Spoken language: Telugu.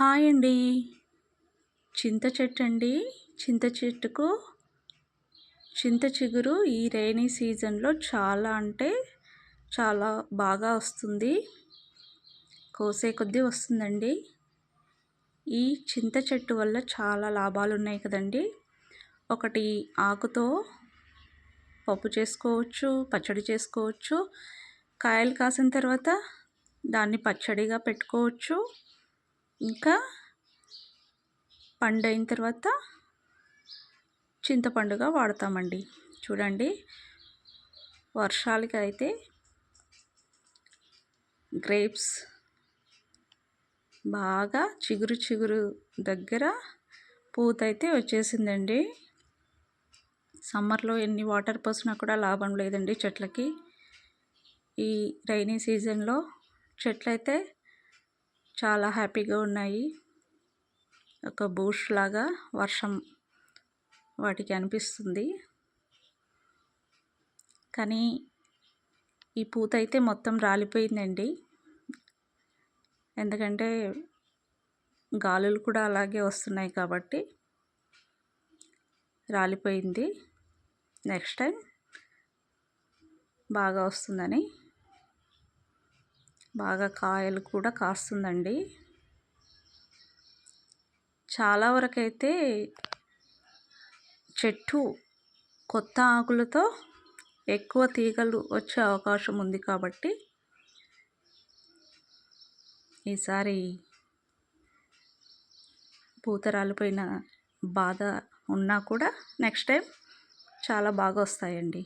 హాయ్ అండి. చింత చెట్టు అండి. చింత చెట్టుకు చింత చిగురు ఈ రైనీ సీజన్లో చాలా అంటే చాలా బాగా వస్తుంది. కోసే కొద్దీ వస్తుందండి. ఈ చింత చెట్టు వల్ల చాలా లాభాలు ఉన్నాయి కదండి. ఒకటి ఆకుతో పప్పు చేసుకోవచ్చు పచ్చడి చేసుకోవచ్చు కాయలు కాసిన తర్వాత దాన్ని పచ్చడిగా పెట్టుకోవచ్చు. ఇంకా పండైన తర్వాత చింతపండుగా వాడతామండి. చూడండి వర్షాలకి అయితే గ్రేప్స్ బాగా చిగురు చిగురు దగ్గర పూత అయితే వచ్చేసిందండి. సమ్మర్లో ఎన్ని వాటర్ పోసినా కూడా లాభం లేదండి చెట్లకి. ఈ రైనీ సీజన్లో చెట్లయితే చాలా హ్యాపీగా ఉన్నాయి. ఒక బూష్ లాగా వర్షం వాటికి అనిపిస్తుంది. కానీ ఈ పూత అయితే మొత్తం రాలిపోయిందండి. ఎందుకంటే గాలులు కూడా అలాగే వస్తున్నాయి కాబట్టి రాలిపోయింది. నెక్స్ట్ టైం బాగా వస్తుందని బాగా కాయలు కూడా కాస్తుందండి. చాలా వరకైతే చెట్టు కొత్త ఆకులతో ఎక్కువ తీగలు వచ్చే అవకాశం ఉంది కాబట్టి ఈసారి పూతరాలిపోయిన బాధ ఉన్నా కూడా నెక్స్ట్ టైం చాలా బాగా వస్తాయండి.